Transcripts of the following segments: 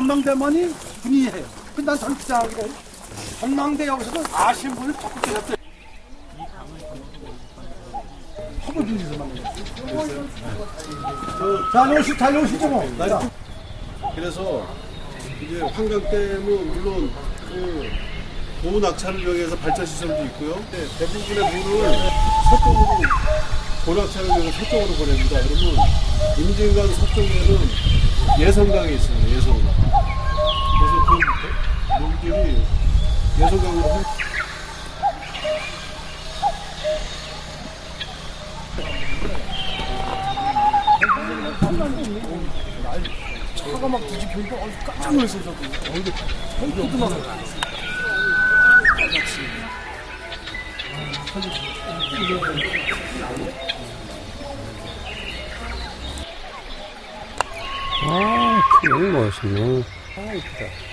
전망대만이 분이해요. 근데 난 전기장이래. 전망대 여기서도 아시는 분을 자꾸 계셨대. 허브 중에서 만나요. 자, 오시, 잘 오시죠, 뭐. 자. 그래서 이제 환강댐은 물론 그 고무 낙차를 이용해서 발전 시설도 있고요. 네, 대부분의 물을 서쪽으로 고낙차를 이용해서 서쪽으로 보냅니다. 그러면 임진강 서쪽에는 예성강이 있습니다. 예성강. 그래서 그 물들이 예성강으로 흘- 차가 막 뒤집히니까 어, 깜짝 놀랐어요, 저도. 어, 이게 펑크도 막. 아, 너무 멋있네. 아, 이쁘다.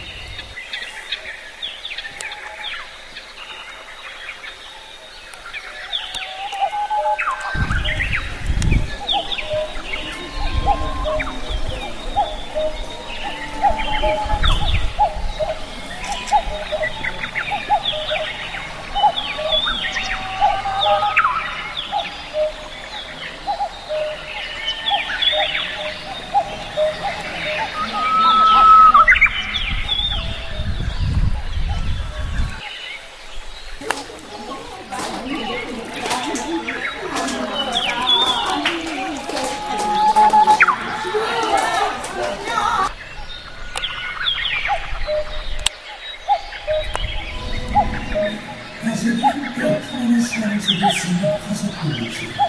있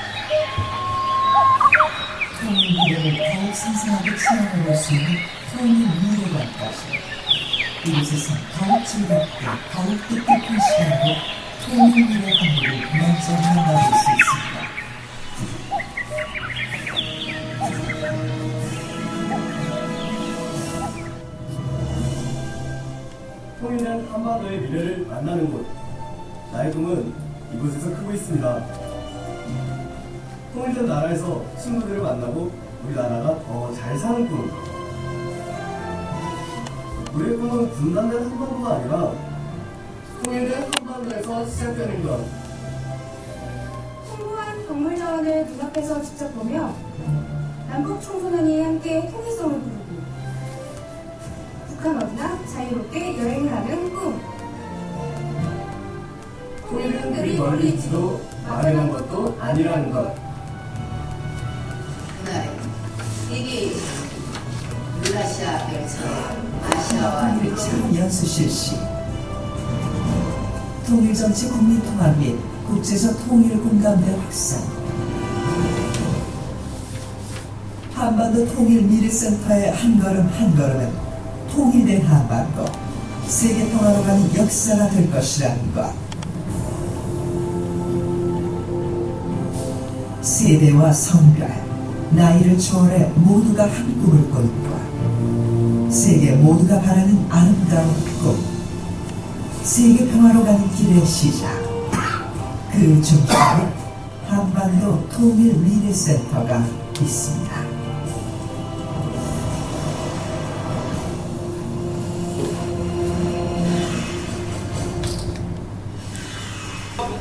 눈앞에서 직접 보며 남북 청소년이 함께 통일성을 부르고 북한 어디나 자유롭게 여행을 하는 꿈. 통일은 우리 멀리 있지도 막연한 것도 아니라는 것. 이게 유라시아 별처럼 아시아와 연수 실시. 통일정치 국민통합 및 국제적 통일 공감대 확산. 한반도 통일 미래센터의 한 걸음 한 걸음은 통일된 한반도, 세계 평화로 가는 역사가 될 것이라는 것. 세대와 성별, 나이를 초월해 모두가 한 꿈을 꿔있고 세계 모두가 바라는 아름다운 꿈. 세계 평화로 가는 길의 시작. 그 중심에 한반도 통일 미래센터가 있습니다.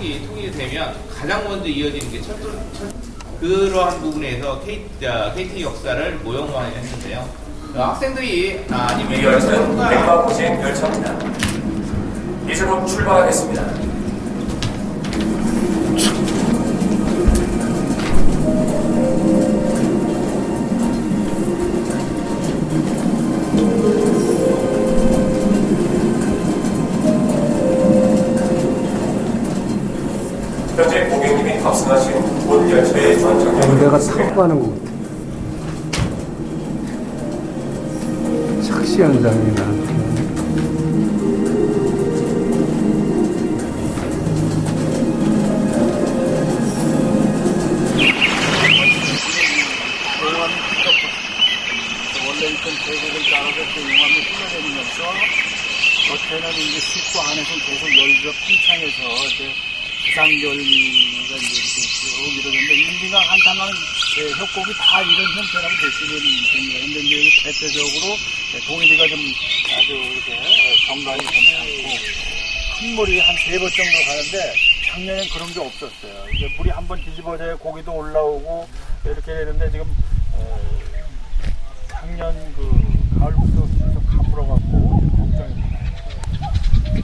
한국이 통일이 되면 가장 먼저 이어지는 게 철도, 철, 그러한 부분에서 K, 어, KT 역사를 모형화했는데요. 어, 학생들이 아, 아니면 이 열차는 여성과 백마고생 열차입니다. 이제 곧 출발하겠습니다. 타고 가는 것 같아. 착시 현장이 나한테. 원래 있던 계곡을 따라서 그 용암이 흘러내리면서 겉에는 이제 습구 안에서 계속 열기가 팽창해서 이제 부상결미가 이제 이렇게 쭉 이러는데 인디가 한탄한 예, 협곡이 다 이런 형태라고 있는 됩니다. 근데 이제 이게 대표적으로 예, 동일이가 좀 아주 이렇게 예, 정갈이 괜찮고 큰 물이 한 세 번 정도 가는데 작년엔 그런 게 없었어요. 이제 물이 한 번 뒤집어져야 고기도 올라오고 이렇게 되는데 지금 어, 작년 그 가을부터 계속 가물어갖고 걱정입니다.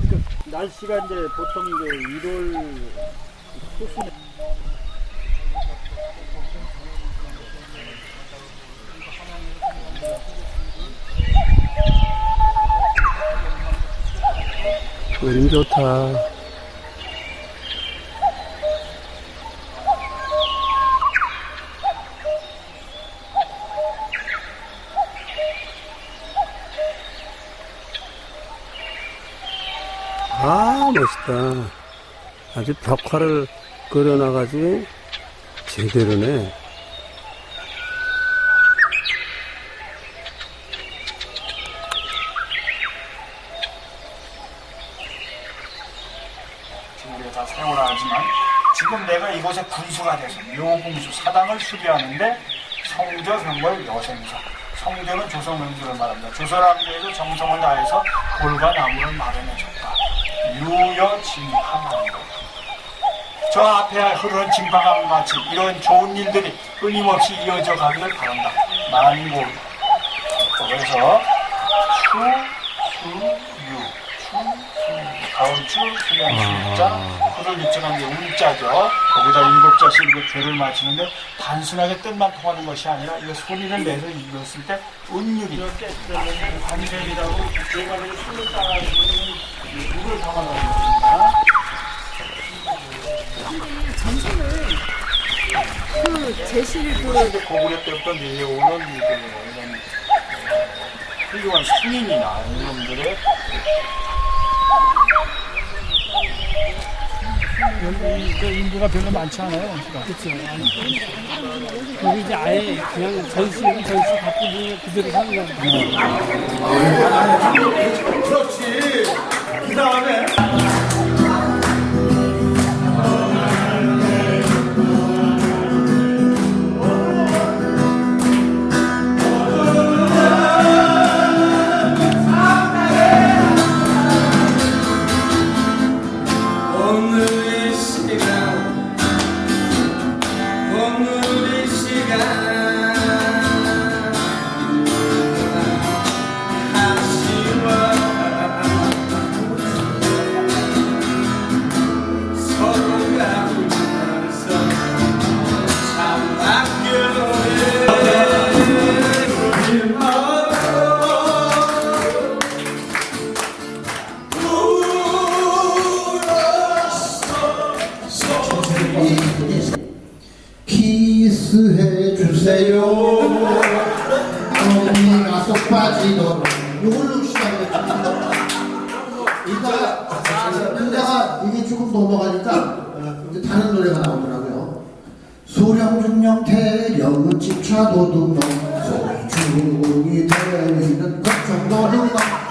그 날씨가 이제 보통 이제 1월 초순에 그림 좋다. 아, 멋있다. 아주 벽화를 그려놔가지고 제대로네. 지금 우리가 다 세월아 하지만 지금 내가 이곳에 군수가 묘궁수 사당을 수비하는데 성저 경벌 여생사 성조는 조선왕조를 말합니다. 조선왕조에도 정성을 다해서 골과 나무를 마련해줬다. 유여진하는 것. 저 앞에 흐르는 진방강 같이 이런 좋은 일들이 끊임없이 이어져 가기를 바란다. 만고. 그래서 추, 수, 수, 유. 다음 주, 수령, 숫자, 후를 입증한 게 운자죠. 거기다 일곱 자씩 이렇게 죄를 맞추는데 단순하게 뜻만 통하는 것이 아니라 이거 소리를 내서 읽었을 때 운율이 이렇게 관절이라고 그 술을 따라주는 물을 담아놓은 겁니다. 그 제시를 그 고구려 때부터 밀려오는 그 이런 훌륭한 승인이나 이놈들의 인구가 별로 많지 않아요. 그렇죠. 여기 이제 아예 그냥 전시 전시 바꾸고 그대로 사는 거예요. 그렇지. 그 다음에 집차 도둑놈. 소중이 대리는 걱정 도둑놈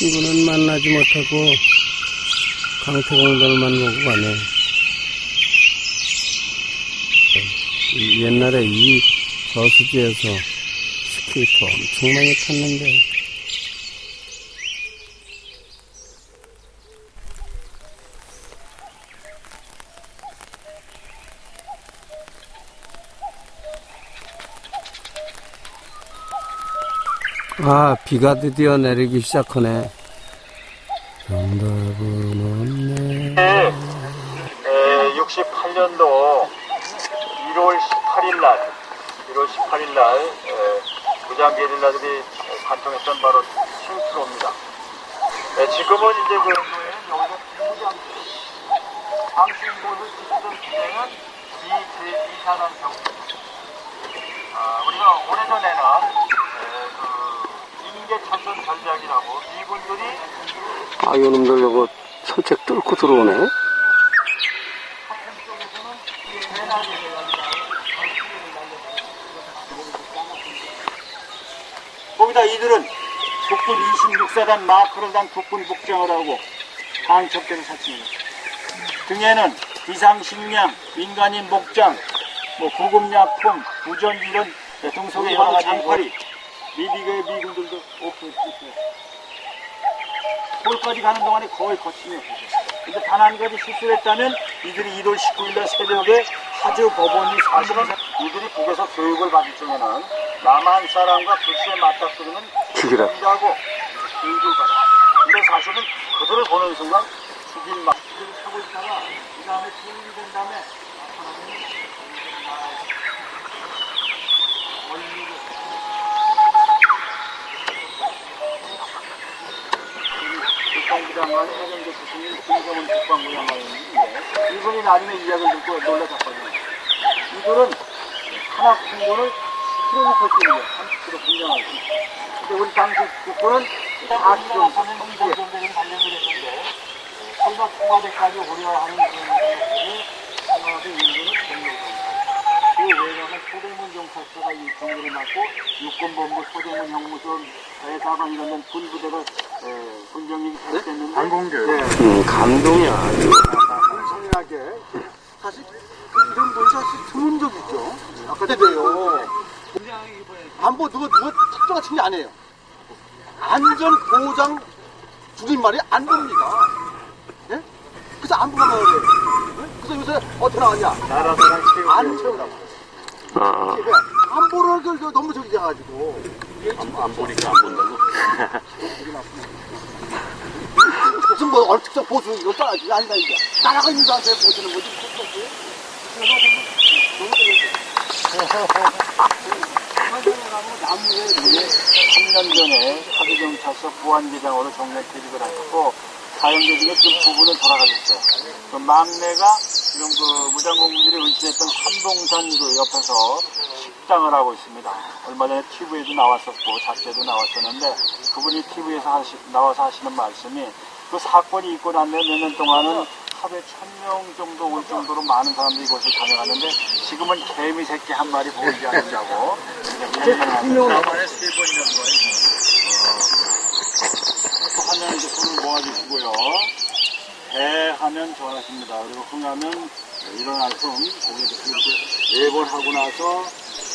친구는 만나지 못하고 강태공단만 보고 가네. 이- 옛날에 이 저수지에서 스케이트 엄청 많이 탔는데. 아, 비가 드디어 내리기 시작하네. 정답은 없네. 68년도 1월 18일 날, 1월 18일 날 무장 게릴라들이 관통했던 바로 칭트로입니다. 네, 지금은 이제 그 여기서 곳을 지키던 기대는 이 이산한 병. 아, 우리가 오래전에는 에, 그 인계차선 전략이라고 미군들이 아, 요놈들 요거 선책 뚫고 들어오네. 거기다 이들은 국군 26사단 마크로당 국군 복장을 하고 방첩대를 사칭합니다. 등에는 비상식량, 민간인 목장, 뭐 구급약품, 부전 이런 등속의 여러 가지 장파리, 미비의 미군들도 오프 홀까지 가는 동안에 거의 거침이 없어요. 근데 단 한 가지 실수를 했다면 이들이 1월 19일날 새벽에 하주 법원이 사실은 이들이 북에서 교육을 받을 적에는 남한 사람과 불시에 맞닥뜨리면 죽이라. 죽이라고 교육을 받아. 근데 사실은 그들을 보는 순간 죽일 막 타고 있다가 그 다음에 교육이 된 다음에 나타나면 국방 부장관 해병대 출신인 김정은 국방부장관인데 이분이 나중에 이야기를 듣고 놀라셨거든요. 이들은 하나 공군을 10km 뛰는 거예요. 30km 분장하고. 근데 우리 당시 국군은 4km 성공전대를 발령을 했는데 설마 청와대까지 오려 하는 그런 것들이 청와대 인근을 경로했습니다. 그 외에는 소대문 경찰서가 이 경로를 맡고 육군본부 소대문 형무소에다가 이런 데는 군부대가 에, 됐는데 방공대 네. 음, 감동이야. 엄청나게 사실 이런 분이 사실 드문 적 있죠. 아까 때요. 안보 누가 누가 특정 같은 게 아니에요. 안전 보장 줄임말이 안보입니다. 예? 그래서 안보가 돼요. 예? 그래서 요새 어떻게 나왔냐? 나라사랑 체육 안 채우라고. 아, 왜? 안보를 너무 저기 돼가지고. 안, 안 보니까 안 본다고 무슨 뭐 얼특성 보수 이거 따라지 아니다 이게. 나라가 있는 사람한테 보시는 거지. 나무에 3년 전에 하도경찰서 보안계장으로 정례 퇴직을 하셨고 사형제 중에 지금 두 분은 돌아가셨어요. 그 막내가 지금 그 무장공군들이 은신했던 삼봉산 그 옆에서 식당을 하고 있습니다. 얼마 전에 TV에도 나왔었고 잡지에도 나왔었는데 그분이 TV에서 하시, 나와서 하시는 말씀이 그 사건이 있고 난 뒤에 몇년 동안은 하루에 천 명 정도 올 정도로 많은 사람들이 이곳을 다녀갔는데 지금은 개미 새끼 한 마리 보이지 않는다고 이제 만에 세 번이나 들어와요. 하면 이제 손을 모아주시고요. 배 하면 좋아하십니다. 그리고 흥하면 일어날 흥, 고개도 이렇게 네 번 하고 나서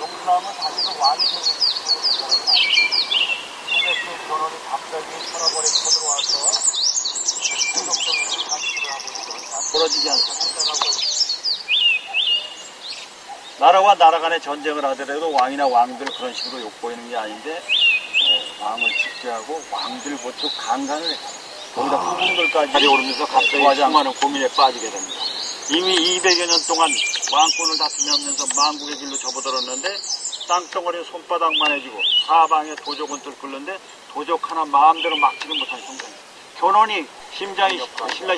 마이크가 나는 거야. 용수남은 사실은 완전히 후배의 결혼이 갑자기 서라버리 쳐들어와서 충격적으로 잔치를 하고 있어. 벌어지지 않습니다. 나라와 나라 간의 전쟁을 하더라도 왕이나 왕들 그런 식으로 욕보이는 게 아닌데 어, 왕을 집계하고 왕들부터 강간을 해요. 거기다 후궁들까지 오르면서 갑자기 수많은 고민에 빠지게 됩니다. 이미 200여 년 동안 왕권을 다투면서 망국의 길로 접어들었는데 땅덩어리에 손바닥만 해지고 사방에 도적은 들끓는데 도적 하나 마음대로 막지를 못한 형편. 견훤이 심장이 신라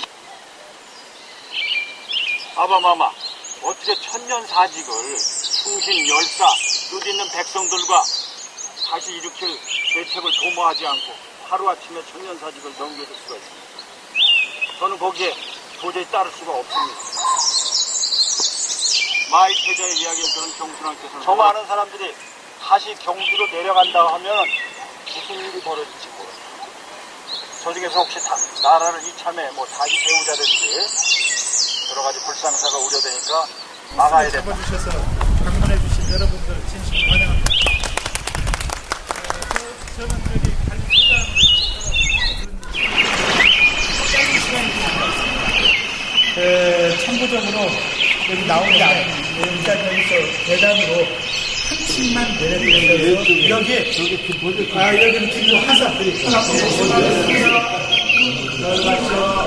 아바마마 어떻게 천년사직을 충신 열사 뜻있는 백성들과 다시 일으킬 대책을 도모하지 않고 하루아침에 천년사직을 넘겨줄 수가 있습니다. 저는 거기에 도저히 따를 수가 없습니다. 마이 태자의 이야기를 들은 경순왕께서는 저 많은 사람들이 다시 경주로 내려간다 하면 무슨 일이 벌어질지 모르. 저 중에서 혹시 다, 나라를 이참에 뭐 자기 배우자든지 여러 가지 불상사가 우려되니까 막아야 된다. 잡아주셔서 방문해 주신 여러분들 진심 환영합니다. 저, 저는 저기 관리 짧은 시간이 남았습니다. 에, 참고적으로 여기 나오는 게 아니고 일단 여기서 계단으로 한 층만 내려드려서 여기 아 여기는 지금 화산. 넓었죠